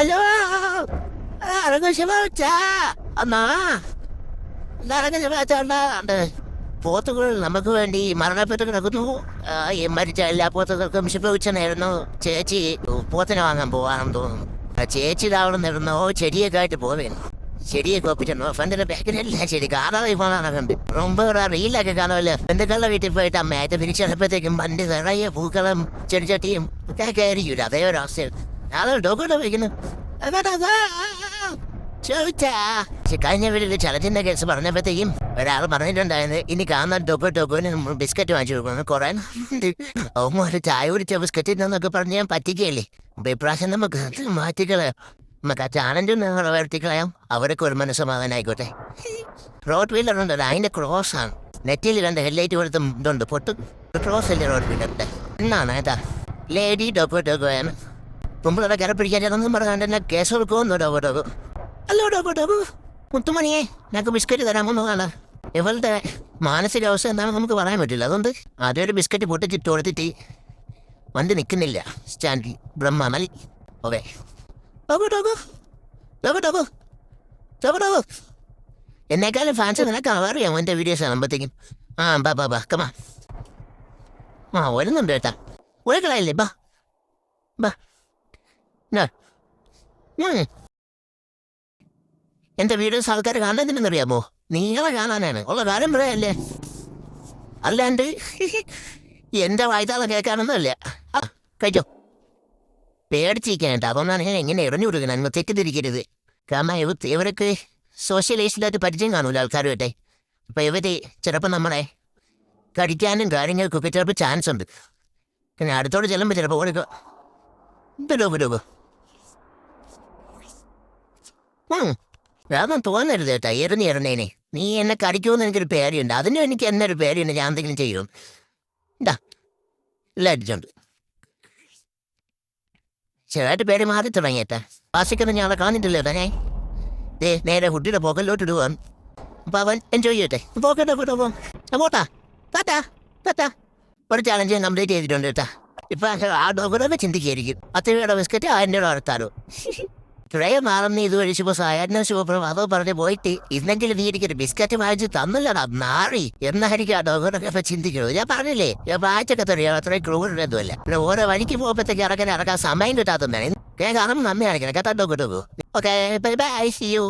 Hello പോത്തുകൾ നമുക്ക് വേണ്ടി മരണപ്പെട്ട് കിടക്കുന്നു. ഈ മരിച്ച എല്ലാ പോത്തുകൾക്കും വിശപ്പിച്ചായിരുന്നു ചേച്ചി പോത്തിനെ വാങ്ങാൻ പോവാണെന്ന് തോന്നുന്നു. ചേച്ചി ഇതാവണം നിരുന്നോ ചെടിയൊക്കെ ആയിട്ട് പോവേനു. ചെടിയെ ഒപ്പിച്ചിരുന്നു. ഫ്രണ്ടിന്റെ ബാക്കിലെല്ലാം ശരി കാണാതെ പോകാനാണ് കണ്ട് ரொம்ப ഒരു റീലൊക്കെ കാണുമല്ലോ. ബന്ധുക്കളുടെ വീട്ടിൽ പോയിട്ട് അമ്മയായിട്ട് തിരിച്ചടപ്പോഴത്തേക്കും വണ്ടി നിറയെ പൂക്കളും ചെടിച്ചട്ടിയും ഒക്കെ ആയിരിക്കില്ല അതേ ഒരു അവസ്ഥയാണ് അത് ഡോക്ടറെ വിളിക്കുന്നു കഴിഞ്ഞ വീട്ടിൽ ചലച്ചിന്റെ കേസ് പറഞ്ഞപ്പോഴത്തേക്കും ഒരാൾ പറഞ്ഞിട്ടുണ്ടായിരുന്നു ഇനി കാണുന്ന ടോക്കോ ടോക്കോന് ബിസ്ക്കറ്റ് വാങ്ങിച്ചു കൊടുക്കുന്നു കുറെ ഓമോ ചായ കുടിച്ച ബിസ്ക്കറ്റ് എന്നൊക്കെ പറഞ്ഞ് ഞാൻ പറ്റിക്കല്ലേ അപ്പൊ ഇപ്രാവശ്യം നമുക്ക് മാറ്റിക്കളയാം നമുക്ക് ആ ചാനഞ്ച് വരുത്തിക്കളയാം അവരൊക്കെ ഒരു മനസ്സമാധാനം ആയിക്കോട്ടെ റോഡ് വീലർ ഉണ്ടല്ലോ അതിന്റെ ക്രോസ് ആണ്. നെറ്റിൽ രണ്ട് ഹെഡ്ലൈറ്റ് കൊടുത്തും ഇതുണ്ട് പൊട്ടും. ക്രോസ് അല്ലേ റോഡ് വീലറിന്റെ എന്നാണ് ഏതാ? Lady Toko ടോക്കോയാണ്. പൊമ്പിളെ കര പിടിക്കാൻ പറഞ്ഞാണ്ട് എന്നെ കേസ് കൊടുക്കുമെന്നോ ഡോബോ ടോക്കോ അല്ലോ ഡോബോ ടോക്കോ മുത്തുമണിയെ ഞങ്ങൾക്ക് ബിസ്ക്കറ്റ് തരാമെന്നതാണ് ഇവളുടെ മാനസികാവസ്ഥ എന്താണെന്ന് നമുക്ക് പറയാൻ പറ്റില്ല. അതുകൊണ്ട് ആദ്യം ഒരു ബിസ്ക്കറ്റ് പൊട്ടിച്ചിട്ട് കൊടുത്തിട്ട് വണ്ടി നിൽക്കുന്നില്ല സ്റ്റാൻഡിൽ. ബ്രഹ്മമൽ ഓവേ. ഡോബോ ടോക്കോ ഡോബോ ടോക്കോ ഡോബോ ടോക്കോ എന്നെക്കാളും ഫാൻസ് നിനക്ക് അറിയാം എന്റെ വീഡിയോസ് കാണുമ്പോഴത്തേക്കും ആ ബാ ബാ ബാ കമാ ആ വരുന്നുണ്ട് കേട്ടാ ഒഴുക്കളായില്ലേ ബാ. ബാ. എന്റെ വീഡിയോസ് ആൾക്കാർ കാണുന്നതിനെന്നറിയാമോ നിങ്ങളെ കാണാനാണ്. ഉള്ള കാര്യം പറയല്ലേ അല്ലാണ്ട് എന്റെ വായ്ത്താതെ കേൾക്കാനൊന്നുമല്ല. കഴിച്ചോ. പേടിച്ചിരിക്കാനുണ്ട് അതുകൊണ്ടാണ് ഞാൻ എങ്ങനെ ഇറഞ്ഞു കൊടുക്കുന്നത് അങ്ങ് തെറ്റിദ്ധരിക്കരുത്. കാരണം ഇവ ഇവരൊക്കെ സോഷ്യലൈസിലായിട്ട് പരിചയം കാണൂല ആൾക്കാരുമായിട്ടെ. അപ്പം ഇവർ ചിലപ്പോൾ നമ്മളെ കടിക്കാനും കാര്യങ്ങൾക്കൊക്കെ ചിലപ്പോൾ ചാൻസ് ഉണ്ട് പിന്നെ അടുത്തോട് ചെല്ലുമ്പോൾ ചിലപ്പോൾ ഓടിക്കോ ബലോ ബലോ ഉം. അതൊന്നും തോന്നരുത് കേട്ടാ. എറിഞ്ഞ് എറിഞ്ഞേനെ. നീ എന്നെ കടിക്കുമെന്ന് എനിക്കൊരു പേടിയുണ്ട്. അതിനും എനിക്ക് എന്നൊരു പേടിയുണ്ട്. ഞാൻ എന്തെങ്കിലും ചെയ്യും. ഇതാ. എല്ലാം അടിച്ചോണ്ട്. ചെറുതായിട്ട് പേടി മാറി തുടങ്ങിയേട്ടാ വാസിക്കുന്ന ഞാൻ അവിടെ കാണിട്ടില്ല ഞാൻ ദേ നേരെ കുട്ടിയുടെ പോക്കലോട്ട് ഇടുവാൻ അപ്പൊ അവൻ എൻജോയ് ചെയ്യട്ടെ. പോക്കട്ടെ പോട്ടോ പോകാം ആ, പോട്ടാ. താത്താ താത്താ. ഒരു ചാലഞ്ച് ഞാൻ കംപ്ലീറ്റ് ചെയ്തിട്ടുണ്ട് കേട്ടാ ഇപ്പൊ ആ ഡോക്ടറെ ചിന്തിക്കായിരിക്കും അത്രയുടെ ബിസ്ക്കറ്റ് ആയിരം രൂപ അടുത്താലോ ഇത്രയും നാളും നീ ഇത് കഴിച്ചപ്പോ സായാഹ്ന ശുഭപ്രഭാതം പറഞ്ഞ് പോയിട്ട് ഇന്നെങ്കിലും നീ എനിക്കൊരു ബിസ്ക്കറ്റ് വാങ്ങിച്ചു തന്നില്ലടാ നാറി എന്നായിരിക്കും ആ ഡോക്ടറൊക്കെ ഇപ്പൊ ചിന്തിക്കുന്നത് ഞാൻ പറഞ്ഞില്ലേ ഞാൻ വായിച്ചൊക്കെ തരിക അത്രയും ക്രൂരൊന്നുമല്ല പിന്നെ ഓരോ വഴിക്ക് പോകുമ്പോഴത്തേക്ക് ഇറക്കാൻ ഇറക്കാൻ സമയം കിട്ടാത്തതാണ് കേൾക്കാനും നന്ദി കാണിക്കണം. കേട്ടോ doctor okay bye bye see you